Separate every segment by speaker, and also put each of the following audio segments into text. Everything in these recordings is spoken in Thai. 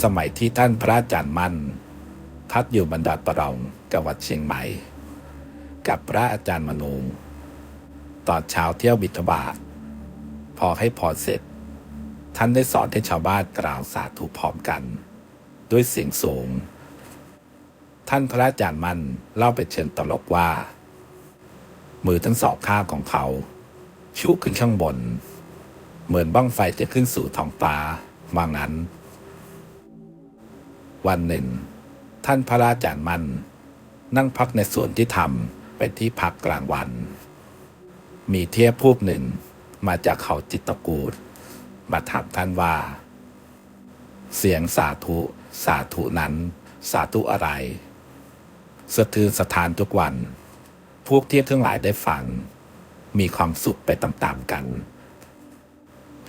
Speaker 1: สมัยที่ท่านพระอาจารย์มั่นพักอยู่บรรดาลประรองจังหวัดเชียงใหม่ กับพระอาจารย์มนูตอนเช้าเที่ยวบิณฑบาตพอให้พรเสร็จ ท่านได้สอนให้ชาวบ้านกล่าวสาธุพร้อมกัน ด้วยเสียงสูง ท่านพระอาจารย์มั่นเล่าเป็นเชิงตลกว่า มือทั้งสองข้างของเขาชุขึ้นข้างบน เหมือนบ้างไฟจะขึ้นสู่ท้องฟ้าว่างั้น วันหนึ่ง ท่านพระอาจารย์มัน นั่งพักในส่วนที่ทำเป็นที่พักกลางวัน มีเทียบผู้หนึ่งมาจากเขาจิตตกูดมาถามท่านว่า เสียงสาธุสาธุนั้นสาธุอะไรสะทือนสถานทุกวัน พวกเทียบทั้งหลายได้ฟัง มีความสุขไปตามๆกัน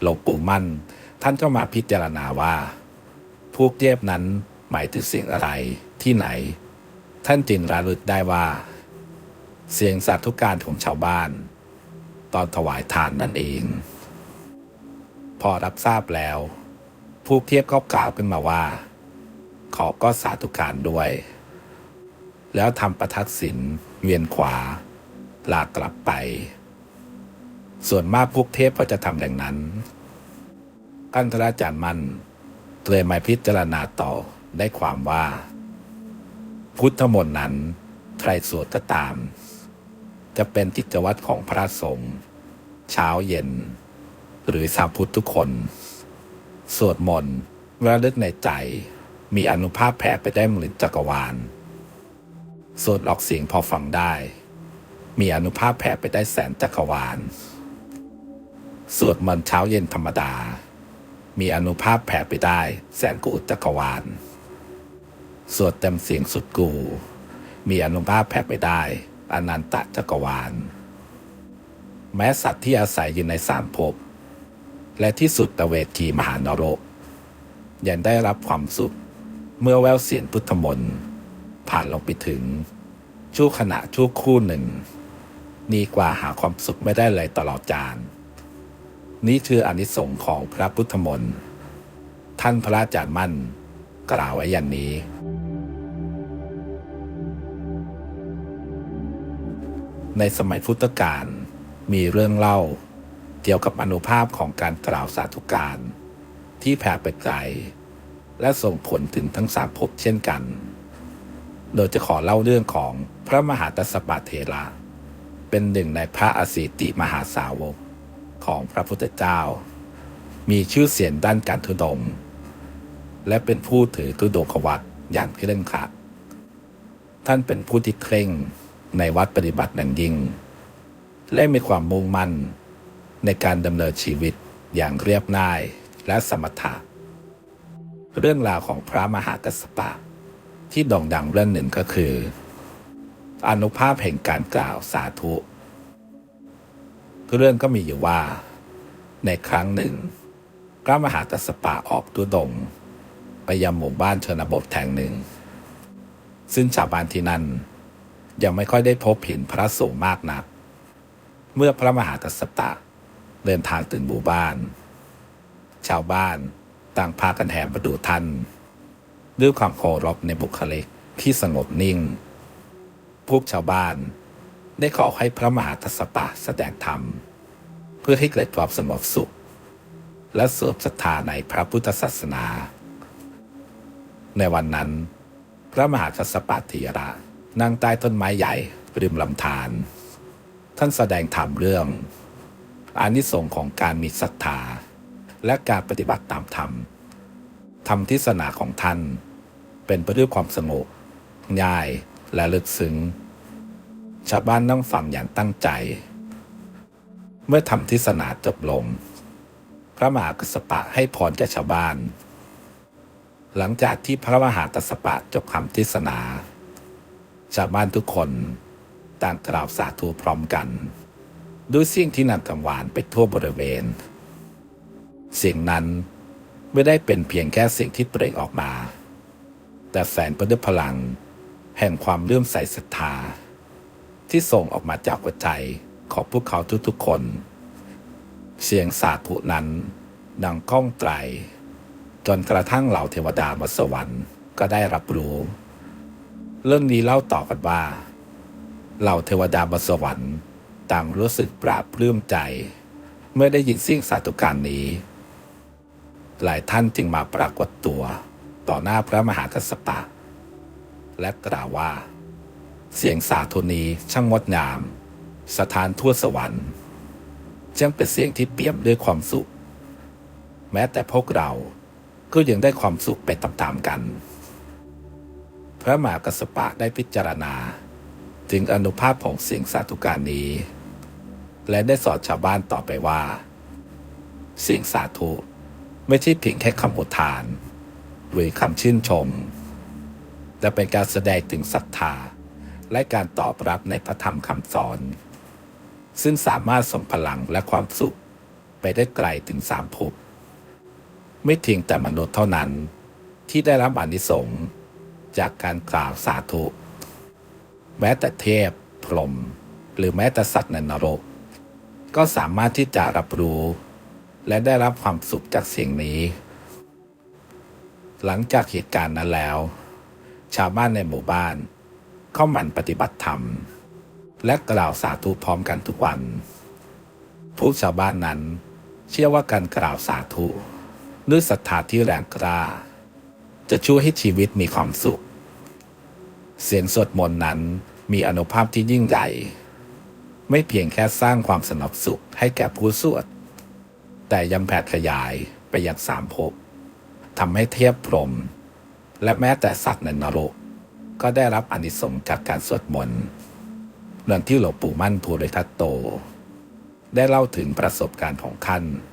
Speaker 1: หลวงปู่มั่น ท่านก็มาพิจารณาว่า พวกเทียบนั้น หมายถึงเสียงอะไรที่ไหน ท่านจึงระลึกได้ว่า เสียงสาธุการของชาวบ้าน ตอนถวายทานนั่นเอง พอรับทราบแล้ว ผู้เทียบก็กล่าวขึ้นมาว่า ขอก็สาธุการด้วย แล้วทำประทักษิณเวียนขวา ลากลับไป ส่วนมากพวกเทพก็จะทำดังนั้นท่านพระอาจารย์มันเลยมาพิจารณาต่อ ได้ความว่า พุทธมนต์นั้นใครสวดก็ตาม จะเป็นกิจวัตรของพระสงฆ์เช้าเย็น หรือชาวพุทธทุกคน สวดมนต์ระลึกในใจมีอนุภาพแผ่ไปได้หมื่นจักรวาล สวดออกเสียงพอฟังได้ มีอนุภาพแผ่ไปได้แสนจักรวาล สวดมนต์เช้าเย็นธรรมดา มีอนุภาพแผ่ไปได้แสนกุจักรวาล สวดเต็มเสียงสุดกู มีอนุภาพแผ่ไปได้อนันตจักรวาล แม้สัตว์ที่อาศัยอยู่ในสามภพ และที่สุดตะเวทีมหานรก ยังได้รับความสุข เมื่อแววเสียงพุทธมนต์ผ่านลงไปถึง ชั่วขณะชั่วคู่หนึ่งนี่กว่าหาความสุขไม่ได้เลยตลอดจานนี่คืออนิสงส์ของพระพุทธมนต์ ท่านพระอาจารย์มั่นกล่าวไว้อย่างนี้ ในสมัยพุทธกาลมีเรื่องเล่า เกี่ยวกับอนุภาพของการกล่าวสาธุการ ที่แผ่ไปไกลและส่งผลถึงทั้งสามภพเช่นกัน โดยจะขอเล่าเรื่องของพระมหาตัสปะเทระ เป็นหนึ่งในพระอสิติมหาสาวกของพระพุทธเจ้า มีชื่อเสียงด้านการทุดง และเป็นผู้ถือตุดงควัตอย่างเคร่งครัด ท่านเป็นผู้ที่เคร่ง ในวัดปฏิบัติอย่างยิ่ง และมีความมุ่งมั่นในการดำเนินชีวิตอย่างเรียบง่ายและสมถะเรื่องราวของพระมหากัสสปะ ที่โด่งดังเรื่องหนึ่งก็คือ อนุภาพแห่งการกล่าวสาธุเรื่องก็มีอยู่ว่า ในครั้งหนึ่ง พระมหากัสสปะออกตุดงไปยังหมู่บ้านชนบทแห่งหนึ่ง ซึ่งชาวบ้านที่นั่น ยังไม่ค่อยได้พบเห็นพระสงฆ์มากนัก เมื่อพระมหากัสสปะเดินทางถึงหมู่บ้าน ชาวบ้านต่างพากันแห่มาดูท่าน ด้วยความเคารพในบุคลิกที่สงบนิ่ง พวกชาวบ้านได้ขอให้พระมหากัสสปะแสดงธรรม เพื่อให้เกิดความสงบสุข และเสริมศรัทธาในพระพุทธศาสนา ในวันนั้น พระมหากัสสปะเถระ นั่งใต้ต้นไม้ใหญ่ริมลำธารท่านแสดงธรรมเรื่องอานิสงส์ของการมีศรัทธา และการปฏิบัติตามธรรม ธรรมทิศนาของท่าน เป็นไปด้วยความสงบง่ายและลึกซึ้ง ชาวบ้านนั่งฟังอย่างตั้งใจ เมื่อธรรมทิศนาจบลง พระมหากัสปะให้พรแก่ชาวบ้าน หลังจากที่พระมหากัสสปะจบคำทิศนา ชาวบ้านทุกคนต่างกล่าวสาธุพร้อมกันด้วยเสียงที่นำกังวานไปทั่วบริเวณ เสียงนั้นไม่ได้เป็นเพียงแค่เสียงที่เปล่งออกมา แต่แฝงไปด้วยพลัง แห่งความเลื่อมใสศรัทธา ที่ส่งออกมาจากหัวใจของพวกเขาทุกๆคน เสียงสาธุนั้นดังก้องไตรจนกระทั่งเหล่าเทวดาบนสวรรค์ก็ได้รับรู้ เรื่องนี้เล่าต่อกันว่าเหล่าเทวดาบนสวรรค์ต่างรู้สึกปราบปลื้มใจ เมื่อได้ยินเสียงสาธุการนี้ หลายท่านจึงมาปรากฏตัวต่อหน้าพระมหากัสปะ และกล่าวว่า เสียงสาธุนี้ช่างงดงาม สถานทั่วสวรรค์จึงเป็นเสียงที่เปี่ยมด้วยความสุข แม้แต่พวกเราก็ยังได้ความสุขไปตามๆกัน พระมหากัสสปะได้พิจารณา ถึงอนุภาพของเสียงสาธุการนี้ และได้สอนชาวบ้านต่อไปว่า เสียงสาธุไม่ใช่เพียงแค่คำอุทาน หรือคำชื่นชม แต่เป็นการแสดงถึงศรัทธา และการตอบรับในพระธรรมคำสอน ซึ่งสามารถส่งพลังและความสุข ไปได้ไกลถึงสามภพไม่เพียงแต่มนุษย์เท่านั้นที่ได้รับอานิสงส์ จากการกล่าวสาธุ แม้แต่เทพพรหมหรือแม้แต่สัตว์ในนรก ก็สามารถที่จะรับรู้ และได้รับความสุขจากเสียงนี้ หลังจากเหตุการณ์นั้นแล้ว ชาวบ้านในหมู่บ้าน เข้าหมั่นปฏิบัติธรรม และกล่าวสาธุพร้อมกันทุกวัน ผู้ชาวบ้านนั้น เชื่อว่าการกล่าวสาธุด้วยศรัทธาที่แรงกล้า จะช่วยให้ชีวิตมีความสุข เสียงสวดมนต์นั้นมีอนุภาพที่ยิ่งใหญ่ ไม่เพียงแค่สร้างความสงบสุขให้แก่ผู้สวด แต่ยังแผ่ขยายไปยังสามภพทำให้เทพพรหมและแม้แต่สัตว์ในนรก ก็ได้รับอนิสงส์จากการสวดมนต์เรื่องที่หลวงปู่มั่นภูริทัตโต ได้เล่าถึงประสบการณ์ของท่าน